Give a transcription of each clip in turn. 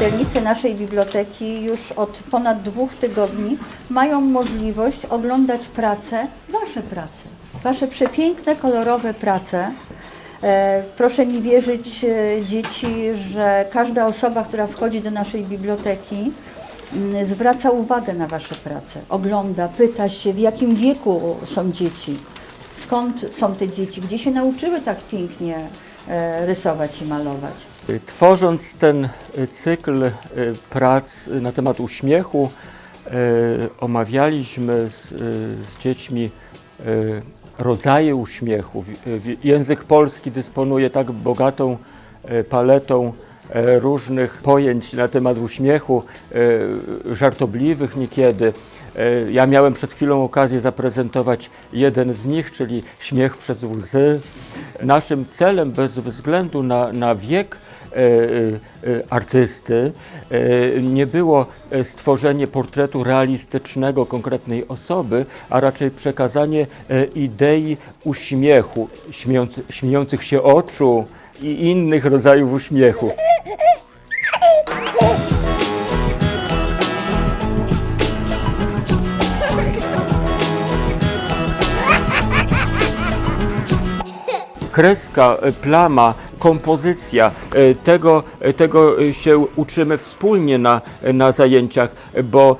Czytelnicy naszej biblioteki już od ponad dwóch tygodni mają możliwość oglądać prace, Wasze prace, Wasze przepiękne, kolorowe prace. E, proszę mi wierzyć, e, dzieci, że każda osoba, która wchodzi do naszej biblioteki, mm, zwraca uwagę na Wasze prace, ogląda, pyta się, w jakim wieku są dzieci, skąd są te dzieci, gdzie się nauczyły tak pięknie e, rysować i malować. Tworząc ten cykl prac na temat uśmiechu, omawialiśmy z, y, z dziećmi y, rodzaje uśmiechu. Język polski dysponuje tak bogatą paletą e, różnych pojęć na temat uśmiechu, e, żartobliwych niekiedy. E, Ja miałem przed chwilą okazję zaprezentować jeden z nich, czyli śmiech przez łzy. Naszym celem, bez względu na, na wiek e, e, e, artysty, e, nie było e, stworzenie portretu realistycznego konkretnej osoby, a raczej przekazanie e, idei uśmiechu, śmiejący, śmiejących się oczu i innych rodzajów uśmiechu. kreska, plama, kompozycja, e, tego, e, tego e, się uczymy wspólnie na, na zajęciach, bo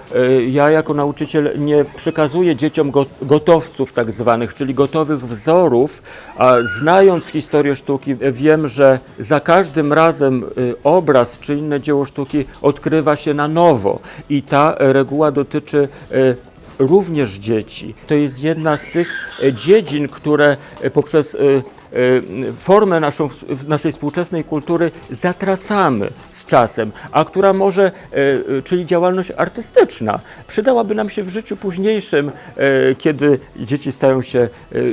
ja jako nauczyciel nie przekazuję dzieciom go- gotowców tak zwanych, czyli gotowych wzorów, a znając historię sztuki wiem, że za każdym razem obraz czy inne dzieło sztuki odkrywa się na nowo i ta reguła dotyczy również dzieci. To jest jedna z tych dziedzin, które poprzez formę naszą, naszej współczesnej kultury zatracamy z czasem, a która może, e, e, czyli działalność artystyczna, przydałaby nam się w życiu późniejszym, kiedy dzieci stają się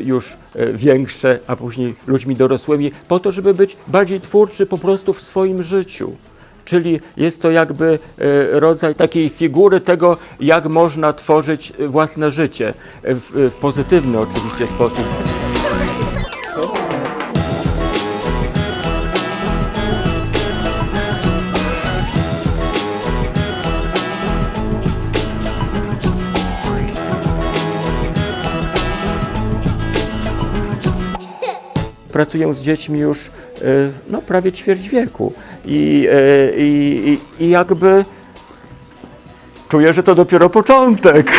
już większe, a później ludźmi dorosłymi, po to, żeby być bardziej twórczy po prostu w swoim życiu. Czyli jest to jakby rodzaj takiej figury tego, jak można tworzyć własne życie w pozytywny oczywiście sposób. Pracuję z dziećmi już e, no, prawie ćwierć wieku e, i, i, i jakby czuję, że to dopiero początek.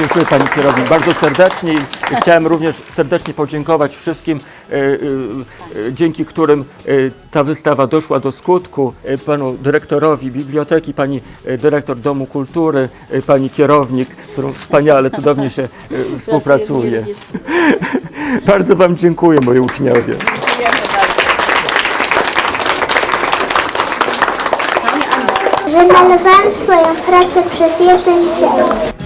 Dziękuję Pani Kierownik bardzo serdecznie i chciałem również serdecznie podziękować wszystkim, e, e, e, dzięki którym ta wystawa doszła do skutku. Panu dyrektorowi biblioteki, Pani dyrektor Domu Kultury, Pani kierownik, z którą wspaniale, cudownie się współpracuje. Bardzo Wam dziękuję, moi uczniowie. Wymalowałam swoją pracę przez jeden dzień.